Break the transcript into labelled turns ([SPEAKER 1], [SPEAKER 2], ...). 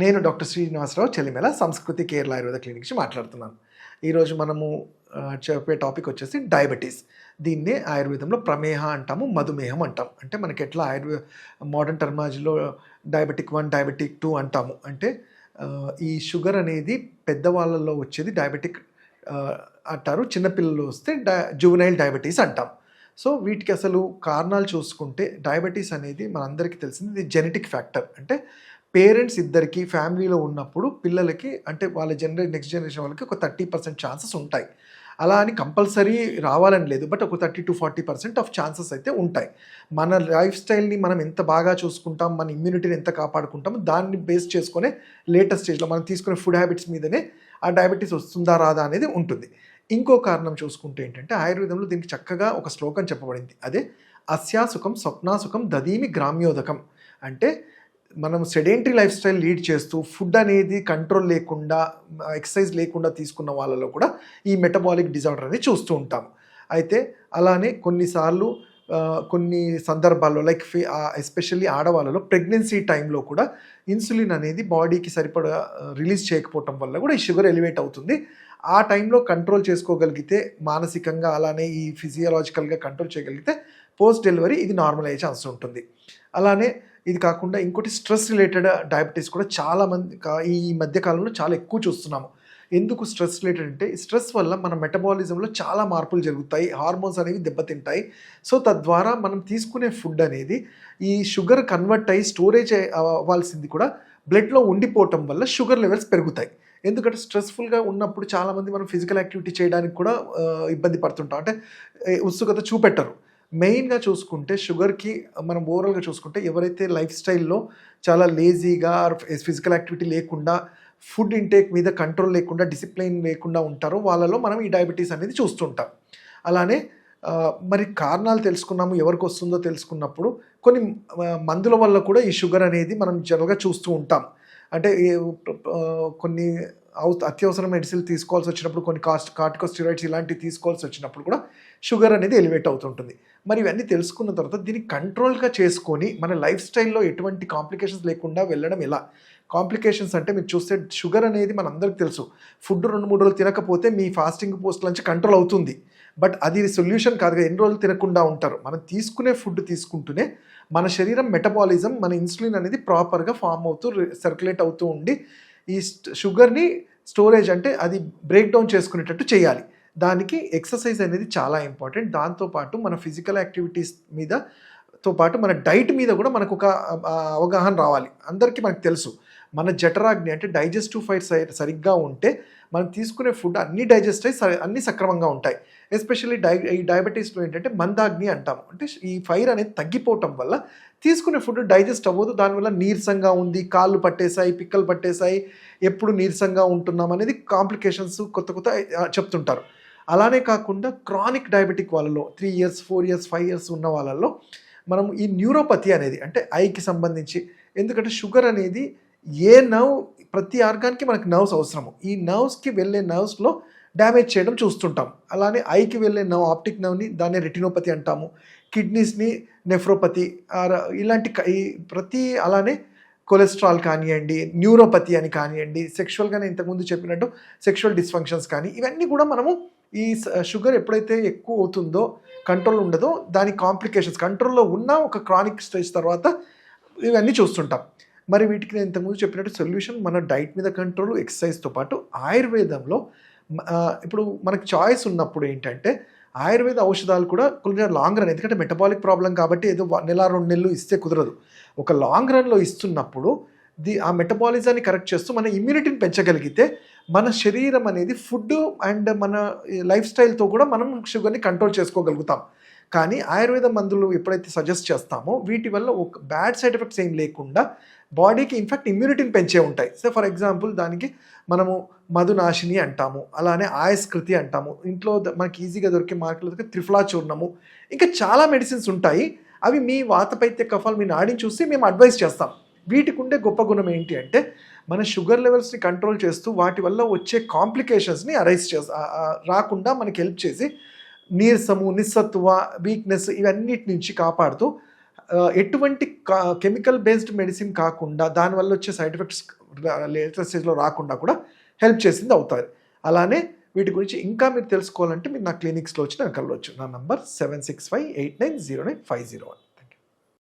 [SPEAKER 1] నేను డాక్టర్ శ్రీనివాసరావు చెలిమెల సంస్కృతి కేరళ ఆయుర్వేద క్లినిక్ నుంచి మాట్లాడుతున్నాను. ఈరోజు మనము చెప్పే టాపిక్ వచ్చేసి డయాబెటీస్. దీన్నే ఆయుర్వేదంలో ప్రమేహ అంటాము మధుమేహం అంటాం. అంటే మనకి ఎట్లా ఆయుర్వే మోడర్న్ టర్మాలజీలో డయాబెటిక్ వన్ డయాబెటిక్ టూ అంటాము. అంటే ఈ షుగర్ అనేది పెద్దవాళ్ళలో వచ్చేది డయాబెటిక్ అంటారు. చిన్నపిల్లలు వస్తే డై జువనైల్ డయాబెటీస్ అంటాం. సో వీటికి అసలు కారణాలు చూసుకుంటే డయాబెటీస్ అనేది మనందరికీ తెలిసింది ఇది జెనెటిక్ ఫ్యాక్టర్. అంటే పేరెంట్స్ ఇద్దరికి ఫ్యామిలీలో ఉన్నప్పుడు పిల్లలకి అంటే వాళ్ళ జనరే నెక్స్ట్ జనరేషన్ వాళ్ళకి ఒక థర్టీ పర్సెంట్ ఛాన్సెస్ ఉంటాయి. అలా అని కంపల్సరీ రావాలని లేదు. బట్ ఒక thirty to forty percent of chances అయితే ఉంటాయి. మన లైఫ్ స్టైల్ని మనం ఎంత బాగా చూసుకుంటాం మన ఇమ్యూనిటీని ఎంత కాపాడుకుంటాం దాన్ని బేస్ చేసుకునే లేటెస్ట్ స్టేజ్లో మనం తీసుకునే ఫుడ్ హ్యాబిట్స్ మీదనే ఆ డయాబెటీస్ వస్తుందా రాదా అనేది ఉంటుంది. ఇంకో కారణం చూసుకుంటే ఏంటంటే ఆయుర్వేదంలో దీనికి చక్కగా ఒక శ్లోకం చెప్పబడింది. అదే అస్యాసుఖం స్వప్నాసుఖం దదీమి గ్రామ్యోదకం. అంటే మనం సెడెంటరీ లైఫ్ స్టైల్ లీడ్ చేస్తూ ఫుడ్ అనేది కంట్రోల్ లేకుండా ఎక్సర్సైజ్ లేకుండా తీసుకున్న వాళ్ళలో కూడా ఈ మెటబాలిక్ డిజార్డర్ అనేది చూస్తూ ఉంటాం. అయితే అలానే కొన్నిసార్లు కొన్ని సందర్భాల్లో లైక్ ఎస్పెషల్లీ ఆడవాళ్ళలో ప్రెగ్నెన్సీ టైంలో కూడా ఇన్సులిన్ అనేది బాడీకి సరిపడా రిలీజ్ చేయకపోవటం వల్ల కూడా ఈ షుగర్ ఎలివేట్ అవుతుంది. ఆ టైంలో కంట్రోల్ చేసుకోగలిగితే మానసికంగా అలానే ఈ ఫిజియలాజికల్గా కంట్రోల్ చేయగలిగితే పోస్ట్ డెలివరీ ఇది నార్మల్ అయ్యే ఛాన్స్ ఉంటుంది. అలానే ఇది కాకుండా ఇంకోటి స్ట్రెస్ రిలేటెడ్ డయాబెటీస్ కూడా చాలా మంది ఈ మధ్యకాలంలో చాలా ఎక్కువ చూస్తున్నాము. ఎందుకు స్ట్రెస్ రిలేటెడ్ అంటే స్ట్రెస్ వల్ల మన మెటబాలిజంలో చాలా మార్పులు జరుగుతాయి హార్మోన్స్ అనేవి దెబ్బతింటాయి. సో తద్వారా మనం తీసుకునే ఫుడ్ అనేది ఈ షుగర్ కన్వర్ట్ అయ్యి స్టోరేజ్ అవ్వాల్సింది కూడా బ్లడ్లో ఉండిపోవటం వల్ల షుగర్ లెవెల్స్ పెరుగుతాయి. ఎందుకంటే స్ట్రెస్ఫుల్గా ఉన్నప్పుడు చాలామంది మనం ఫిజికల్ యాక్టివిటీ చేయడానికి కూడా ఇబ్బంది పడుతుంటాం. అంటే ఉత్సుకత చూపెట్టరు. మెయిన్గా చూసుకుంటే షుగర్కి మనం ఓవరాల్గా చూసుకుంటే ఎవరైతే లైఫ్ స్టైల్లో చాలా లేజీగా ఫిజికల్ యాక్టివిటీ లేకుండా ఫుడ్ ఇంటేక్ మీద కంట్రోల్ లేకుండా డిసిప్లైన్ లేకుండా ఉంటారో వాళ్ళలో మనం ఈ డయాబెటీస్ అనేది చూస్తుంటాం. అలానే మరి కారణాలు తెలుసుకున్నాము ఎవరికి వస్తుందో తెలుసుకున్నప్పుడు కొన్ని మందుల వల్ల కూడా ఈ షుగర్ అనేది మనం జనరల్గా చూస్తూ ఉంటాం. అంటే కొన్ని అత్యవసర మెడిసిన్ తీసుకోవాల్సి వచ్చినప్పుడు కొన్ని కాస్ట్ కార్టికోస్టిరాయిడ్స్ ఇలాంటివి తీసుకోవాల్సి వచ్చినప్పుడు కూడా షుగర్ అనేది ఎలివేట్ అవుతుంటుంది. మరి ఇవన్నీ తెలుసుకున్న తర్వాత దీన్ని కంట్రోల్గా చేసుకొని మన లైఫ్ స్టైల్లో ఎటువంటి కాంప్లికేషన్స్ లేకుండా వెళ్ళడం ఎలా? కాంప్లికేషన్స్ అంటే మీరు చూస్తే షుగర్ అనేది మనందరికి తెలుసు. ఫుడ్ రెండు మూడు రోజులు తినకపోతే మీ ఫాస్టింగ్ పోస్ట్ నుంచి కంట్రోల్ అవుతుంది. బట్ అది సొల్యూషన్ కాదు ఎన్ని రోజులు తినకుండా ఉంటారు. మనం తీసుకునే ఫుడ్ తీసుకుంటూనే మన శరీరం మెటబాలిజం మన ఇన్సులిన్ అనేది ప్రాపర్గా ఫామ్ అవుతూ సర్క్యులేట్ అవుతూ ఉండి ఈ షుగర్ని స్టోరేజ్ అంటే అది బ్రేక్ డౌన్ చేసుకునేటట్టు చేయాలి. దానికి ఎక్సర్సైజ్ అనేది చాలా ఇంపార్టెంట్. దాంతోపాటు మన ఫిజికల్ యాక్టివిటీస్ మీద తో పాటు మన డైట్ మీద కూడా మనకు ఒక అవగాహన రావాలి. అందరికీ మనకు తెలుసు. మన జఠరాగ్ని అంటే డైజెస్టివ్ ఫైర్ సరిగ్గా ఉంటే మనం తీసుకునే ఫుడ్ అన్ని డైజెస్ట్ అయ్యి స- అన్ని సక్రమంగా ఉంటాయి. ఎస్పెషల్లీ డై ఈ డయాబెటీస్లో ఏంటంటే మందాగ్ని అంటాము అంటే ఈ ఫైర్ అనేది తగ్గిపోవటం వల్ల తీసుకునే ఫుడ్ డైజెస్ట్ అవ్వదు. దానివల్ల నీరసంగా ఉంది కాళ్ళు పట్టేశాయి పిక్కలు పట్టేశాయి ఎప్పుడు నీరసంగా ఉంటున్నాం అనేది కాంప్లికేషన్స్ కొత్త కొత్త చెప్తుంటారు. అలానే కాకుండా క్రానిక్ డయాబెటిక్ వాళ్ళలో three years four years five years ఉన్న వాళ్ళలో మనం ఈ న్యూరోపతి అనేది అంటే ఐకి సంబంధించి ఎందుకంటే షుగర్ అనేది ఏ నర్వ్ ప్రతి ఆర్గాన్కి మనకు నర్వ్స్ అవసరము. ఈ నర్వ్స్కి వెళ్ళే నర్వ్స్లో డ్యామేజ్ చేయడం చూస్తుంటాం. అలానే ఐకి వెళ్ళే నర్వ్ ఆప్టిక్ నర్వ్ని దాన్ని రెటినోపతి అంటాము. కిడ్నీస్ని నెఫ్రోపతి ఆర్ ఇలాంటి క- ప్రతి అలానే కొలెస్ట్రాల్ కానివ్వండి న్యూరోపతి అని కానివ్వండి సెక్షువల్గానే ఇంతకుముందు చెప్పినట్టు సెక్షువల్ డిస్ఫంక్షన్స్ కానీ ఇవన్నీ కూడా మనము ఈ షుగర్ ఎప్పుడైతే ఎక్కువ అవుతుందో కంట్రోల్ ఉండదో దాని కాంప్లికేషన్స్ కంట్రోల్లో ఉన్న ఒక క్రానిక్ స్టేజ్ తర్వాత ఇవన్నీ చూస్తుంటాం. మరి వీటికి నేను ఇంతకుముందు చెప్పినట్టు సొల్యూషన్ మన డైట్ మీద కంట్రోల్ ఎక్సర్సైజ్తో పాటు ఆయుర్వేదంలో ఇప్పుడు మనకు చాయిస్ ఉన్నప్పుడు ఏంటంటే ఆయుర్వేద ఔషధాలు కూడా కొంచెం లాంగ్ రన్ ఎందుకంటే మెటబాలిక్ ప్రాబ్లం కాబట్టి ఏదో నెల రెండు నెలలు ఇస్తే కుదరదు. ఒక లాంగ్ రన్లో ఇస్తున్నప్పుడు ది ఆ మెటబాలిజాన్ని కరెక్ట్ చేస్తూ మన ఇమ్యూనిటీని పెంచగలిగితే మన శరీరం అనేది ఫుడ్ అండ్ మన లైఫ్ స్టైల్తో కూడా మనం షుగర్ని కంట్రోల్ చేసుకోగలుగుతాం. కానీ ఆయుర్వేద మందులు ఎప్పుడైతే సజెస్ట్ చేస్తామో వీటి వల్ల ఒక బ్యాడ్ సైడ్ ఎఫెక్ట్స్ ఏం లేకుండా బాడీకి ఇన్ఫాక్ట్ ఇమ్యూనిటీని పెంచే ఉంటాయి. సో ఫర్ ఎగ్జాంపుల్ దానికి మనము మధునాశిని అంటాము అలానే ఆయస్కృతి అంటాము. ఇంట్లో మనకి ఈజీగా దొరికే మార్కెట్లో దొరికే త్రిఫలా చూర్ణము ఇంకా చాలా మెడిసిన్స్ ఉంటాయి. అవి మీ వాతపైత్య కఫాలు మీ నాడిని చూసి మేము అడ్వైస్ చేస్తాం. వీటికి ఉండే గొప్ప గుణం ఏంటి అంటే మన షుగర్ లెవెల్స్ని కంట్రోల్ చేస్తూ వాటి వల్ల వచ్చే కాంప్లికేషన్స్ని అరైజ్ చేసి రాకుండా మనకి హెల్ప్ చేసి నీరసము నిస్సత్వ వీక్నెస్ ఇవన్నిటి నుంచి కాపాడుతూ ఎటువంటి కెమికల్ బేస్డ్ మెడిసిన్ కాకుండా దానివల్ల వచ్చే సైడ్ ఎఫెక్ట్స్ లేటర్ స్టేజ్లో రాకుండా కూడా హెల్ప్ చేసింది అవుతుంది అలానే వీటి గురించి ఇంకా మీరు తెలుసుకోవాలంటే మీరు నా క్లినిక్స్లో వచ్చి నేను కలవచ్చు. నా number seven six five eight nine zero nine five zero one